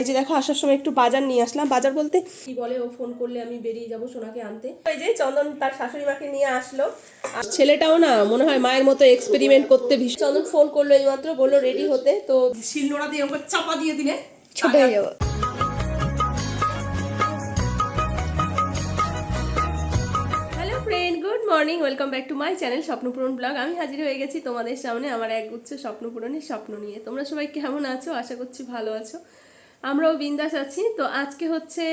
এই যে দেখো আসার সময় একটু বাজার নিয়ে আসলাম। বাজার বলতে কি বলে ও ফোন করলে আমি বেরিয়ে যাব সোনাকে আনতে। এই যে চন্দন তার শাশুড়ি মাকে নিয়ে আসলো। আর ছেলেটাও না মনে হয় মায়ের মতো এক্সপেরিমেন্ট করতে ভীষণ চন্দন ফোন করল এইমাত্র বলল রেডি হতে। তো শিলনোড়া দিয়ে ওকে চাপা দিয়ে দিলে। ছোট যাব। Hello friend good morning welcome back to my channel Swapnapuran blog আমি হাজির হয়ে গেছি তোমাদের সামনে আমার এক গুচ্ছ স্বপ্নপূরণের স্বপ্ন নিয়ে। তোমরা সবাই কেমন আছো? আশা করছি ভালো আছো। আমরাও বিন্দাস আছি। তো আজকে হচ্ছে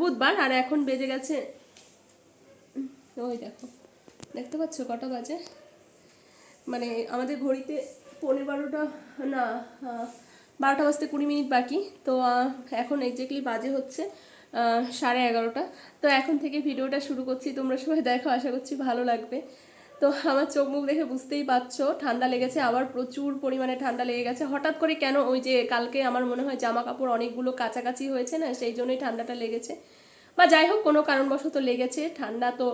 বুধবার, আর এখন বেজে গেছে, ওই দেখো, দেখতে পাচ্ছ কটা বাজে? মানে আমাদের ঘড়িতে পনেরো বারোটা, না বারোটা বাজতে কুড়ি মিনিট বাকি। তো এখন এক্স্যাক্টলি বাজে হচ্ছে সাড়ে এগারোটা। তো এখন থেকে ভিডিওটা শুরু করছি, তোমরা সবাই দেখো, আশা করছি ভালো লাগবে। তো আমার চোখ মুখ দেখে বুঝতেই পারছ, ঠান্ডা লেগেছে, আবার প্রচুর পরিমাণে ঠান্ডা লেগে গেছে। হঠাৎ করে কেন ওই যে কালকে আমার মনে হয় জামা কাপড় অনেকগুলো কাছাকাছি হয়েছে না, সেই জন্যই ঠান্ডাটা লেগেছে। বা যাই হোক, কোনো কারণবশত লেগেছে, ঠান্ডা তো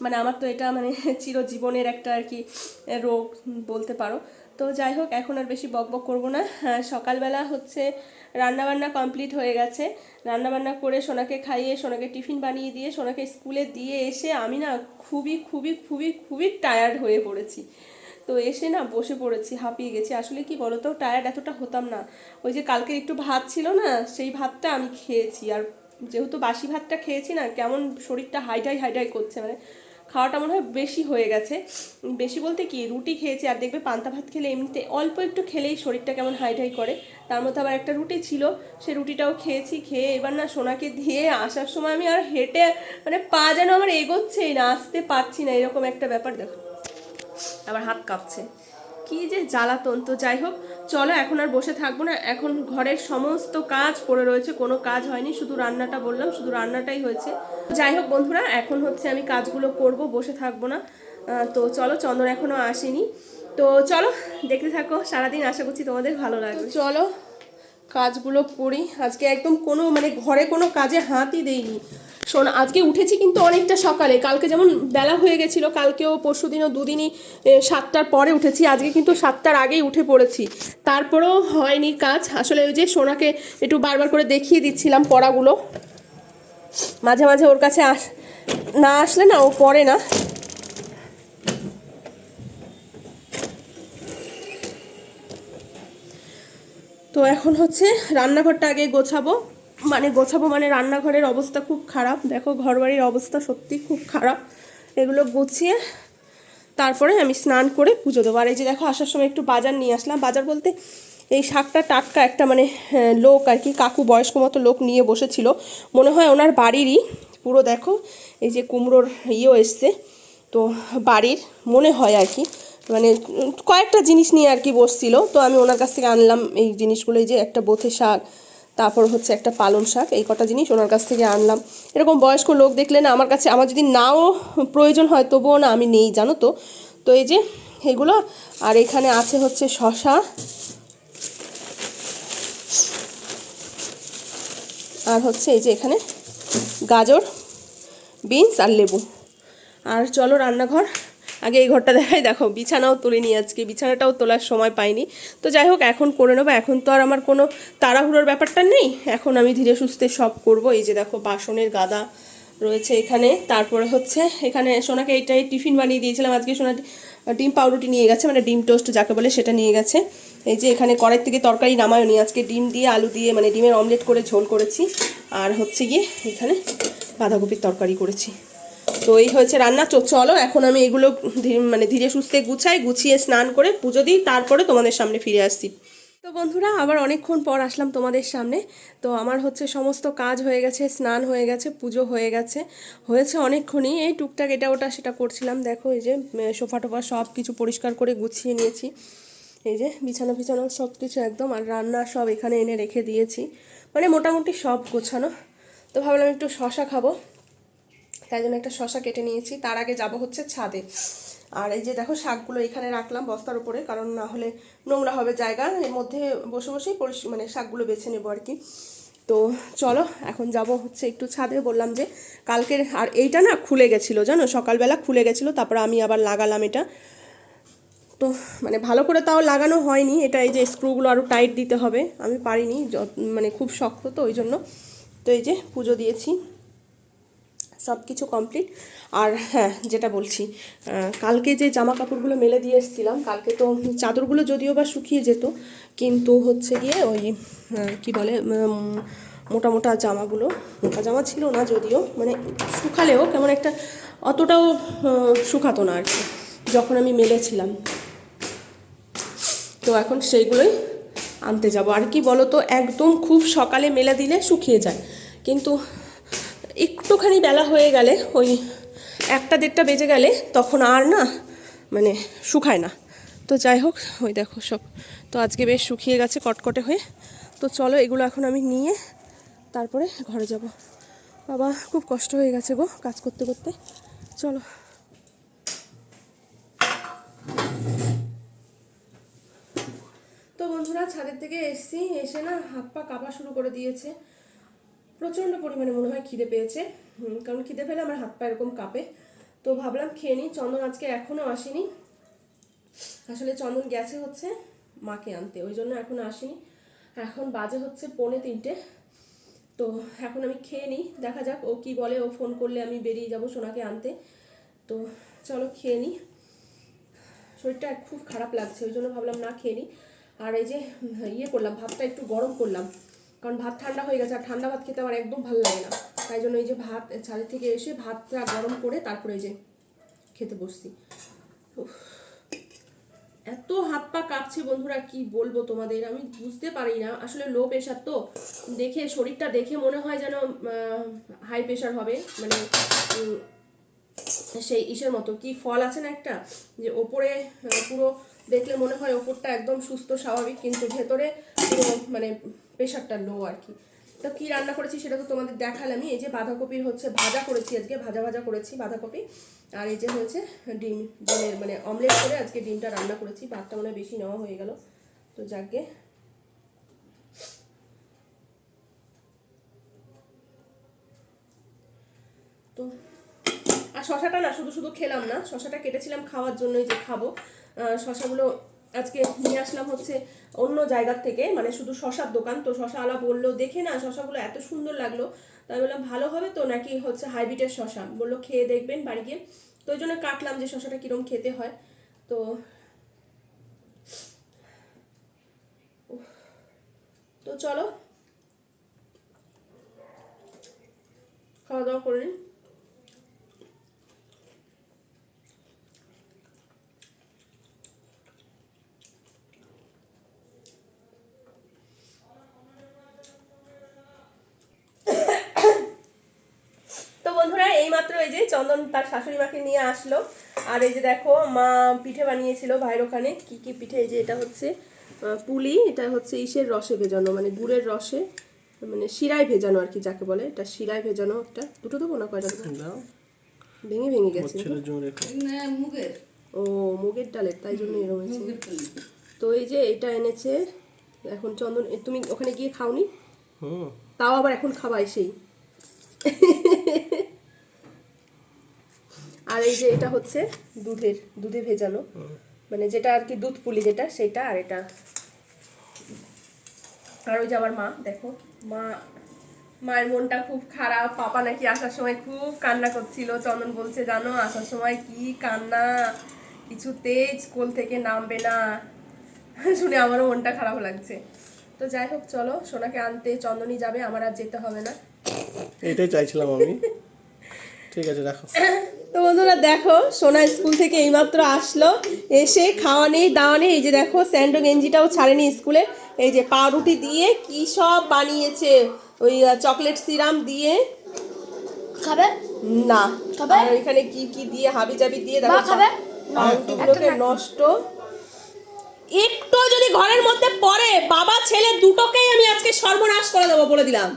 মানে আমার তো এটা মানে চিরজীবনের একটা আর কি রোগ বলতে পারো। তো যাই হোক এখন আর বেশি বক বক করব না। হ্যাঁ, সকালবেলা হচ্ছে রান্নাবান্না কমপ্লিট হয়ে গেছে। রান্নাবান্না করে সোনাকে খাইয়ে সোনাকে টিফিন বানিয়ে দিয়ে সোনাকে স্কুলে দিয়ে এসে আমি না খুবই খুবই খুবই খুবই টায়ার্ড হয়ে পড়েছি। তো এসে না বসে পড়েছি হাঁপিয়ে গেছি। আসলে কি বলো তো টায়ার্ড এতটা হতাম না। ওই যে কালকে একটু ভাত ছিল না সেই ভাতটা আমি খেয়েছি। আর যেহেতু বাসি ভাতটা খেয়েছি না কেমন শরীরটা হাইডাই হাইডাই করছে মানে খাওয়াটা মনে হয় বেশি হয়ে গেছে। বেশি বলতে কি, রুটি খেয়েছি আর দেখবে পান্তা ভাত খেলে এমনিতে অল্প একটু খেলেই শরীরটা কেমন হাই হাইডাই করে। তার মধ্যে আবার একটা রুটি ছিল, সে রুটিটাও খেয়েছি, খেয়ে এবার না সোনাকে দিয়ে আসার সময় আমি আর হেঁটে মানে পা যেন আমার এগোচ্ছেই না, আসতে পারছি না, এরকম একটা ব্যাপার দেখো। আমার হাত কাঁপছে। কি যে জ্বালাতন। তো যাই হোক, চলো এখন আর বসে থাকব না। এখন ঘরের সমস্ত কাজ পড়ে রয়েছে, কোনো কাজ হয়নি, শুধু রান্নাটা বললাম, শুধু রান্নাটাই হয়েছে। যাই হোক বন্ধুরা, এখন হচ্ছে আমি কাজগুলো করব, বসে থাকব না। তো চলো, চন্দন এখনও আসেনি। তো চলো, দেখতে থাকো, সারাদিন আশা করছি তোমাদের ভালো লাগবে। চলো কাজগুলো করি। আজকে একদম কোনো মানে ঘরে কোনো কাজে হাতই দেইনি। শোন, আজকে উঠেছি কিন্তু অনেকটা সকালে। কালকে যেমন বেলা হয়ে গেছিল, কালকেও পরশু দিনও দুদিনই সাতটার পরে উঠেছি। আজকে কিন্তু সাতটার আগেই উঠে পড়েছি। তারপরেও হয়নি কাজ। আসলে ওই যে সোনাকে একটু বারবার করে দেখিয়ে দিচ্ছিলাম পড়াগুলো। মাঝে মাঝে ওর কাছে আস, না আসলে না, ও পড়ে না। তো এখন হচ্ছে রান্নাঘরটা আগে গোছাবো। মানে গোছাবো মানে রান্নাঘরের অবস্থা খুব খারাপ। দেখো ঘরবাড়ির অবস্থা সত্যি খুব খারাপ। এগুলো গুছিয়ে তারপরে আমি স্নান করে পুজো দেবো। আর এই যে দেখো, আসার সময় একটু বাজার নিয়ে আসলাম। বাজার বলতে এই শাকটা টাটকা একটা মানে লোক আর কি, কাকু বয়স্ক মতো লোক নিয়ে বসেছিল। মনে হয় ওনার বাড়িরই। পুরো দেখো, এই যে কুমড়োর ইয়েও এসছে। তো বাড়ির মনে হয় আর কি। কয়েকটা জিনিস নিয়ে আর কি বসছিল। তো আমি ওনার কাছ থেকে আনলাম এই জিনিসগুলো, এই যে একটা বোথে শাক, তারপর হচ্ছে একটা পালং শাক, এই কটা জিনিস ওনার কাছ থেকে আনলাম। এরকম বয়স্ক লোক দেখলে না, আমার কাছে, আমার যদি নাও প্রয়োজন হয়, তবুও না আমি নেই, জানো তো। তো এই যে এগুলো, আর এখানে আছে হচ্ছে শশা আর হচ্ছে এই যে এখানে গাজর, বিনস আর লেবু। আর চলো রান্নাঘর। আগে এই ঘরটা দেখাই। দেখো, বিছানাও তুলিনি আজকে। বিছানাটাও তোলার সময় পাইনি। তো যাই হোক, এখন করে নেব। এখন তো আর আমার কোনো তাড়াহুড়োর ব্যাপারটা নেই। এখন আমি ধীরে সুস্থে সব করব। এই যে দেখো, বাসনের গাদা রয়েছে এখানে। তারপরে হচ্ছে এখানে সোনাকে এইটাই টিফিন বানিয়ে দিয়েছিলাম। আজকে সোনা ডিম পাউরুটি নিয়ে গেছে মানে ডিম টোস্ট যাকে বলে সেটা নিয়ে গেছে। এই যে এখানে কড়াই থেকে তরকারি নামায়নি। আজকে ডিম দিয়ে আলু দিয়ে মানে ডিমের অমলেট করে ঝোল করেছি। আর হচ্ছে গিয়ে এখানে বাঁধাকপির তরকারি করেছি। তো এই হয়েছে রান্না। চলো, এখন আমি এগুলো মানে ধীরে সুস্থে গুছাই, গুছিয়ে স্নান করে পুজো দিই, তারপরে তোমাদের সামনে ফিরে আসছি। তো বন্ধুরা, আবার অনেকক্ষণ পর আসলাম তোমাদের সামনে। তো আমার হচ্ছে সমস্ত কাজ হয়ে গেছে, স্নান হয়ে গেছে, পুজো হয়ে গেছে। হয়েছে অনেকক্ষণই, এই টুকটাক এটা ওটা সেটা করছিলাম। দেখো, এই যে সোফা টোফা সব কিছু পরিষ্কার করে গুছিয়ে নিয়েছি। এই যে, বিছানা বিছানা সব কিছু একদম, আর রান্না সব এখানে এনে রেখে দিয়েছি। মানে মোটামুটি সব গোছানো। তো ভাবলাম একটু শশা খাব। তাই জন্য একটা শশা কেটে নিয়েছি। তার আগে যাব হচ্ছে ছাদে। আর এই যে দেখো, শাকগুলো এখানে রাখলাম বস্তার উপরে, কারণ না হলে নোংরা হবে জায়গা এর মধ্যে বসে বসেই মানে শাকগুলো বেছে নেব আর কি। তো চলো, এখন যাব হচ্ছে একটু ছাদে। বললাম যে কালকের, আর এইটা না খুলে গেছিল, জানো? সকালবেলা খুলে গেছিল, তারপর আমি আবার লাগালাম এটা। তো মানে ভালো করে তাও লাগানো হয়নি, এটা এই যে স্ক্রুগুলো আরও টাইট দিতে হবে। আমি পারিনি মানে খুব শক্ত তো, ওই জন্য। তো এই যে পুজো দিয়েছি। সব কিছু কমপ্লিট আর হ্যাঁ যেটা বলছি কালকে যে জামা কাপড়গুলো মেলে দিয়ে এসেছিলাম, কালকে তো চাদরগুলো যদিও বা শুকিয়ে যেত, কিন্তু হচ্ছে গিয়ে ওই কি বলে মোটা মোটা জামাগুলো, মোটা জামা ছিল না যদিও মানে শুকালেও কেমন একটা অতটাও শুকাতো না আর কি, যখন আমি মেলেছিলাম। তো এখন সেইগুলোই আনতে যাব। আর কি বলো তো একদম খুব সকালে মেলে দিলে শুকিয়ে যায়, কিন্তু একটুখানি বেলা হয়ে গেলে, ওই একটা দেড়টা বেজে গেলে তখন আর না মানে শুকায় না। তো যাই হোক, ওই দেখো সব। তো আজকে বেশ শুকিয়ে গেছে কটকটে হয়ে। তো চলো এগুলো এখন আমি নিয়ে তারপরে ঘরে যাব। বাবা, খুব কষ্ট হয়ে গেছে গো কাজ করতে করতে। চলো। তো বন্ধুরা, ছাদের থেকে এসছি, এসে না হাত পা কাঁপা শুরু করে দিয়েছে। প্রচণ্ড পরিমাণে মনে হয় খিদে পেয়েছে। কারণ খিদে পেলে আমার হাত পা এরকম কাঁপে। তো ভাবলাম খেয়ে নিই। চন্দন আজকে এখনও আসেনি। আসলে চন্দন গেছে হচ্ছে মাকে আনতে। ওই জন্য এখনও আসেনি। এখন বাজে হচ্ছে পৌনে তিনটে। তো এখন আমি খেয়ে নিই। দেখা যাক ও কি বলে। ও ফোন করলে আমি বেরিয়ে যাব সোনাকে আনতে। তো চলো খেয়ে নিই। শরীরটা খুব খারাপ লাগছে। ওই জন্য ভাবলাম না খেয়ে নিই। আর এই যে ইয়ে করলাম, ভাতটা একটু গরম করলাম। কারণ ভাত ঠান্ডা হয়ে গেছে, আর ঠান্ডা ভাত খেতে আমার একদম ভালো লাগে না। তাই জন্য এই যে ভাত ছাদের থেকে এসে ভাতটা গরম করে তারপরে এই যে খেতে বসছি। এত হাত পা কাঁপছে বন্ধুরা, কি বলব তোমাদের? আমি বুঝতে পারি না, আসলে লো প্রেশার তো। দেখে, শরীরটা দেখে মনে হয় যেন হাই প্রেশার হবে মানে সেই ইসের মতো। কি ফল আছে না একটা? যে ওপরে পুরো দেখলে মনে হয় ওপরটা একদম সুস্থ, স্বাভাবিক, কিন্তু ভেতরে মানে প্রেশারটা লো আর কি তো কী রান্না করেছি সেটা তো তোমাদের দেখালামই। এই যে বাঁধাকপির হচ্ছে ভাজা করেছি আজকে, ভাজা ভাজা করেছি বাঁধাকপি। আর এই যে হয়েছে ডিম, ডিমের মানে অমলেট করে আজকে ডিমটা রান্না করেছি। ভাতটা মনে বেশি নেওয়া হয়ে গেল। তো যাকে। তো, আর শশাটা না শুধু শুধু খেলাম না, শশাটা কেটেছিলাম খাওয়ার জন্যই যে খাব। শশাগুলো আজকে নিয়ে আসলাম হচ্ছে অন্য জায়গার থেকে মানে শুধু শশার দোকান। তো শশা আলা বলল, দেখে না, শশাগুলো এত সুন্দর লাগল। তাই বললাম, ভালো হবে তো নাকি হচ্ছে হাইব্রিডের শশা? বলল, খেয়ে দেখবেন বাড়ি গিয়ে। তো ওই জন্য কাটলাম যে শশাটা কীরকম খেতে হয়। তো তো চলো, খাওয়া দাওয়া করে নিই তো এইমাত্র এই যে চন্দন তার শাশুড়ি মাকে নিয়ে আসলো। আর এই যে দেখো মা পিঠে বানিয়েছিল ভাইয়ের ওখানে। কি কি পিঠে? এই যে এটা হচ্ছে পুলি এটা হচ্ছে ইসের রসে ভেজানো মানে গুড়ের রসে মানে শিরায় ভেজানো আর কি যাকে বলে। এটা শিরায় ভেজানো একটা। দুটো দেবো না কয়টা ভেঙে ভেঙে গেছে। ও মুগের ডালের তাই জন্য এরকম হয়েছে। তো এই যে এটা এনেছে এখন চন্দন তুমি ওখানে গিয়ে খাওনি? হুম। তাও আবার এখন খাবাই সেই আর এই যে এটা হচ্ছে দুধের, দুধে ভেজানো। মানে যেটা আর কি দুধ পুলি যেটা, সেটা আর এটা। আর ওই যে আমার মা, দেখো, মা, মায়ের মনটা খুব খারাপ। পাপা নাকি আসার সময় খুব কান্না করছিল। চন্দন বলছে, জানো, আসার সময় কি কান্না? কিছু তেজ কোল থেকে নামবে না। শুনে আমারও মনটা খারাপ লাগছে। তো যাই হোক, চলো, সোনাকে আনতে চন্দনই যাবে, আমার আর যেতে হবে না। এটাই চাইছিলাম আমি। ঠিক আছে রাখো তো বন্ধুরা দেখো সোনা স্কুল থেকে এইমাত্র আসলো। এসে খাওয়া নেই দাওয়া নেই। এই যে দেখো স্যান্ডো গেঞ্জিটাও ছাড়েনি স্কুলে। এই যে পাউরুটি দিয়ে কি সব বানিয়েছে? ওই চকলেট সিরাম দিয়ে। খাবে? না। খাবে? আর এখানে কি কি দিয়ে হাবি জাবি দিয়ে দেখো খাবে? পাউরুটিগুলোকে নষ্ট। একটু যদি ঘরের মধ্যে পড়ে বাবা ছেলে দুটোকেই আমি আজকে সর্বনাশ করে দেবো বলে দিলাম।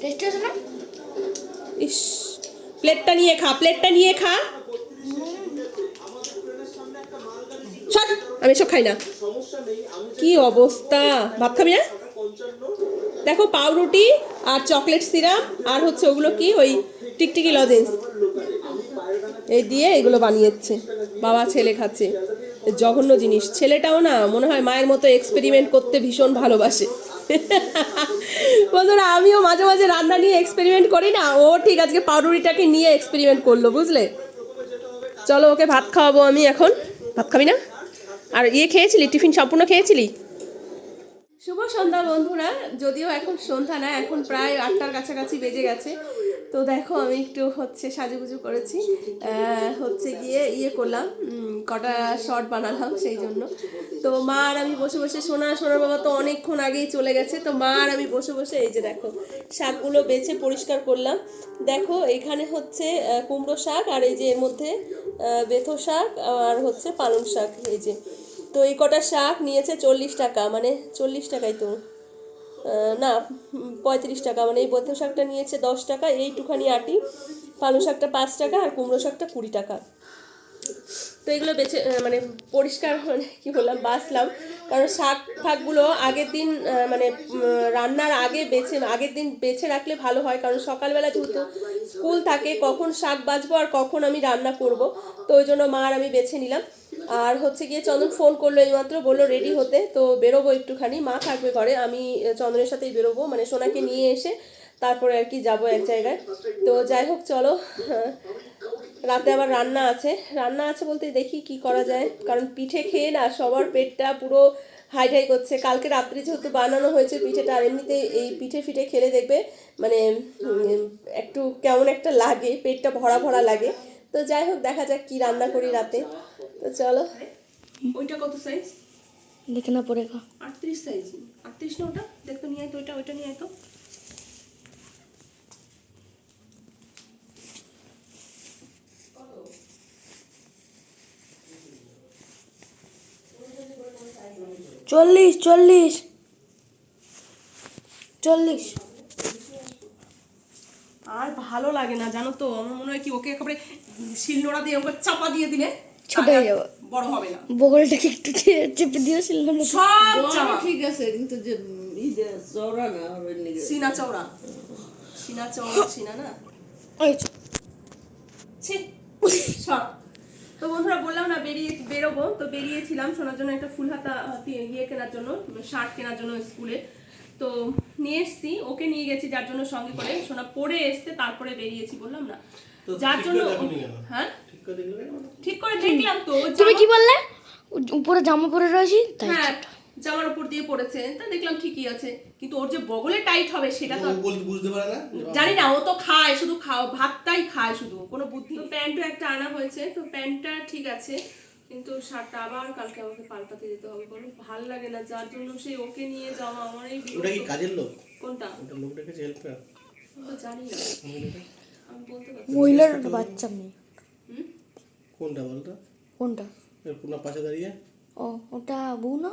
টেস্টি আছে না? ইস। প্লেটটা নিয়ে খা প্লেটটা নিয়ে খা। সর, আমি এসব খাই না। কি অবস্থা? ভাত খাবি না? দেখো, পাউরুটি আর চকলেট সিরাপ আর হচ্ছে ওগুলো কি? ওই টিকটিকি লজেন্স। এই দিয়ে এগুলো বানিয়েছে। বাবা ছেলে খাচ্ছে। জঘন্য জিনিস। ছেলেটাও না, মনে হয় মায়ের মতো এক্সপেরিমেন্ট করতে ভীষণ ভালোবাসে। বন্ধুরা, আমিও মাঝে মাঝে রান্না নিয়ে এক্সপেরিমেন্ট করি না। ও ঠিক আজকে পাউরুটিটাকে নিয়ে এক্সপেরিমেন্ট করল, বুঝলে? চলো, ওকে ভাত খাওয়াবো আমি এখন। ভাত খাবি না? আর ইয়ে খেয়েছিলি? টিফিন সম্পূর্ণ খেয়েছিলি? শুভ সন্ধ্যা বন্ধুরা। যদিও এখন সন্ধ্যা না, এখন প্রায় আটটার কাছাকাছি বেজে গেছে। তো দেখো, আমি একটু হচ্ছে সাজুগুজু করেছি। হচ্ছে গিয়ে ইয়ে করলাম কটা শর্ট বানালাম সেই জন্য। তো মা আর আমি বসে বসে, সোনা, সোনার বাবা তো অনেকক্ষণ আগেই চলে গেছে। তো মা আর আমি বসে বসে, এই যে দেখো, শাকগুলো বেছে পরিষ্কার করলাম। দেখো, এখানে হচ্ছে কুমড়ো শাক আর এই যে এর মধ্যে বেথো শাক আর হচ্ছে পালং শাক, এই যে। তো এই কটা শাক নিয়েছে চল্লিশ টাকা মানে চল্লিশ টাকাই তো। না, পঁয়ত্রিশ টাকা। মানে এই বদ্ধ শাকটা নিয়েছে দশ টাকা, এইটুখানি আটি। পালং শাকটা পাঁচ টাকা আর কুমড়ো শাকটা কুড়ি টাকা। তো এগুলো বেছে মানে পরিষ্কার মানে কি বললাম বাছলাম কারণ শাক ফাকগুলো আগের দিন মানে রান্নার আগে বেছে, আগের দিন বেছে রাখলে ভালো হয়। কারণ সকালবেলা যেহেতু স্কুল থাকে, কখন শাক বাছবো আর কখন আমি রান্না করব। তো ওই জন্য মা আর আমি বেছে নিলাম। আর হচ্ছে গিয়ে চন্দন ফোন করল এইমাত্র, বলল রেডি হতে। তো বেরোবো একটুখানি। মা থাকবে ঘরে, আমি চন্দনের সাথেই বেরোবো। মানে সোনাকে নিয়ে এসে তারপরে আর কি যাব এক জায়গায়। তো যাই হোক, চলো। রাতে আবার রান্না আছে। রান্না আছে বলতে দেখি কি করা যায়। কারণ পিঠে খেয়ে না সবার পেটটা পুরো হাই হাই করছে। কালকে রাত্রে যেহেতু বানানো হয়েছে পিঠেটা, আর এমনিতে এই পিঠে ফিঠে খেলে দেখবে মানে একটু কেমন একটা লাগে, পেটটা ভরা ভরা লাগে। তো যাই হোক দেখা যাক কি রান্না করি রাতে। তো চলো। ওইটা কত সাইজ দেখে না পড়ে খা আটত্রিশ সাইজ আটত্রিশ না ওটা? দেখতো নিয়ে আয় তো ওইটা ওইটা নিয়ে আয় তো। চল্লিশ চল্লিশ। চল্লিশ। আর ভালো লাগে না জানো তো? আমার মনে হয় কি ওকে একেবারে শিলনোড়া দিয়ে ওকে চাপা দিয়ে দিলে ছোট হয়ে যাবে। বড় হবে না। বগলটাকে একটু চেপে দিয়েছিল সব চাপা। ঠিক আছে কিন্তু যে ইদে চওড়া না সিনা চওড়া। সিনা চওড়া সিনা না? ওই ছি সর। তো বন্ধুরা বললাম না বেরিয়ে বেরোবো। তো বেরিয়েছিলাম শোনার জন্য একটা ফুল হাতা হাতি ইয়ে কেনার জন্য শার্ট কেনার জন্য স্কুলে। তো নিয়ে এসছি ওকে নিয়ে গেছি যার জন্য সঙ্গে করে। সোনা পরে এসছে তারপরে বেরিয়েছি বললাম না। যার জন্য করে? হ্যাঁ? ঠিক করে করে দেখলাম তো তুমি কি বললে? উপরে জামা পরে রয়েছি হ্যাঁ জামার উপর দিয়ে পড়েছে তা দেখলাম ঠিকই আছে। কিন্তু ওর যে বগলে টাইট হবে সেটা তো ও বুঝতে পারে না? জানি না ও তো খায় শুধু খাও ভাতটাই খায় শুধু। কোনো বুদ্ধি তো প্যান্টও একটা আনা হয়েছে তো প্যান্টটা ঠিক আছে। কিন্তু শার্টটা আবার কালকে আমাকে পাল্টাতে যেতে হবে বলো ভালো লাগে না। যার জন্য সেই ওকে নিয়ে যাওয়া আমার এই ওটা কি কাজের লোক? কোনটা? ওটা লোক রেখেছে হেল্পার জানি না। মহিলার বাচ্চা মেয়ে। কোনটা বলতো? কোনটা? এর পুনা পাশে দাঁড়িয়ে? ও ওটা বউ না?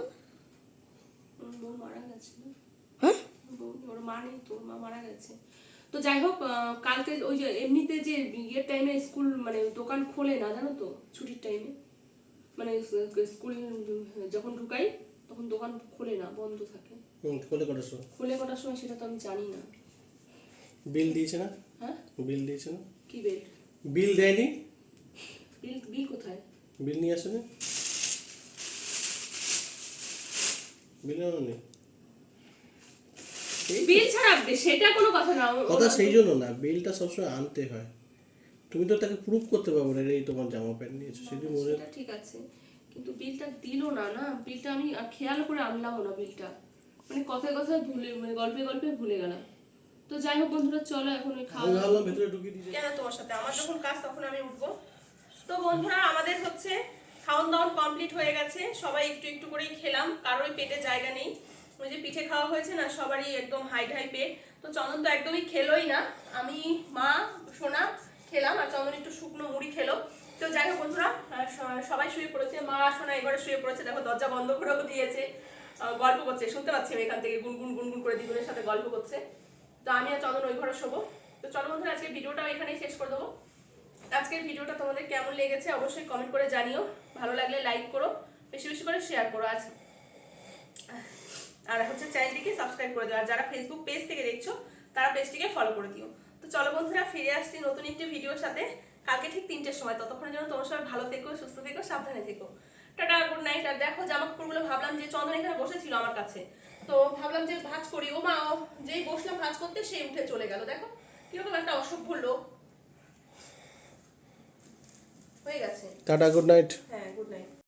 বউ মারা গেছে হ্যাঁ? ওর মা নেই তো ওর মা মারা গেছে। তো যাই হোক কালকে ওই যে এমনিতে যে ইয়ের টাইমে স্কুল মানে দোকান খোলে না জানো তো? ছুটির টাইমে মানে স্কুল যখন ঢুকাই তখন দোকান খোলে না বন্ধ থাকে। খোলে কটার সময়? খুলে কটার সময় সেটা তো আমি জানি না। বিল দিয়েছে না? হ্যাঁ? বিল দিয়েছে না? কি বেল? বিল দেয়নি? বিল বিল কোথায়? বিল নিয়ে আসেনি? বিল এই বিল ছাড়া সেটা কোনো কথা না। কথা সেই জন্য না বিলটা সবসময় আনতে হয়। তুমি তো তাকে প্রুফ করতে পারবে না এই তোমার জামা প্যান্ট নিয়েছো সেটি মনে ঠিক আছে। কিন্তু বিলটা দিলো না না? বিলটা আমি খেয়াল করে আনলামও না বিলটা। মানে কথায় কথায় ভুলে মানে গল্পে গল্পে ভুলে গেলাম। তো যাই হোক বন্ধুরা চলো এখন ওই খাওয়া আমি ভাবলাম ভেতরে ঢুকিয়ে কেন তোমার সাথে? আমার যখন কাজ তখন আমি উঠবো। তো বন্ধুরা আমাদের হচ্ছে খাওয়ান দাওয়ান কমপ্লিট হয়ে গেছে। সবাই একটু একটু করেই খেলাম। কারোই পেটে জায়গা নেই। ওই যে পিঠে খাওয়া হয়েছে না সবারই একদম হাই হাই পেট। তো চন্দন তো একদমই খেলোই না। আমি মা সোনা খেলাম আর চন্দন একটু শুকনো মুড়ি খেলো। তো যাই হোক বন্ধুরা সবাই শুয়ে পড়েছে। মা সোনা এবারে শুয়ে পড়েছে। দেখো দরজা বন্ধ করেও দিয়েছে। গল্প করছে। শুনতে পাচ্ছি আমি এখান থেকে গুনগুন গুনগুন করে দ্বিগুণের সাথে গল্প করছে। তো আমি আর চন্দন ওই ঘরে শোবো। তো চলো বন্ধুরা আজকে ভিডিওটাও এখানেই শেষ করে দেবো। আজকের ভিডিওটা তোমাদের কেমন লেগেছে অবশ্যই কমেন্ট করে জানিও। ভালো লাগলে লাইক করো, বেশি বেশি করে শেয়ার করো আজ। আর হচ্ছে চ্যানেলটিকে সাবস্ক্রাইব করে দিও। আর যারা ফেসবুক পেজ থেকে দেখছ, তারা পেজটিকে ফলো করে দিও। তো চলো বন্ধুরা, ফিরে আসছি নতুন একটি ভিডিওর সাথে। কালকে ঠিক তিনটের সময়। ততক্ষণের জন্য তোমার সবাই ভালো থেকো, সুস্থ থেকো, সাবধানে থেকো। টাটা গুড নাইট আর দেখো জামা কাপড়গুলো ভাবলাম যে চন্দন এখানে বসেছিল আমার কাছে। তো ভাবলাম যে ভাজ করি। ও মা ও যেই বসলাম ভাজ করতে সেই উঠে চলে গেল। দেখো কীরকম একটা অসভ্য লোক। হয়ে গেছে। টাটা গুড নাইট হ্যাঁ গুড নাইট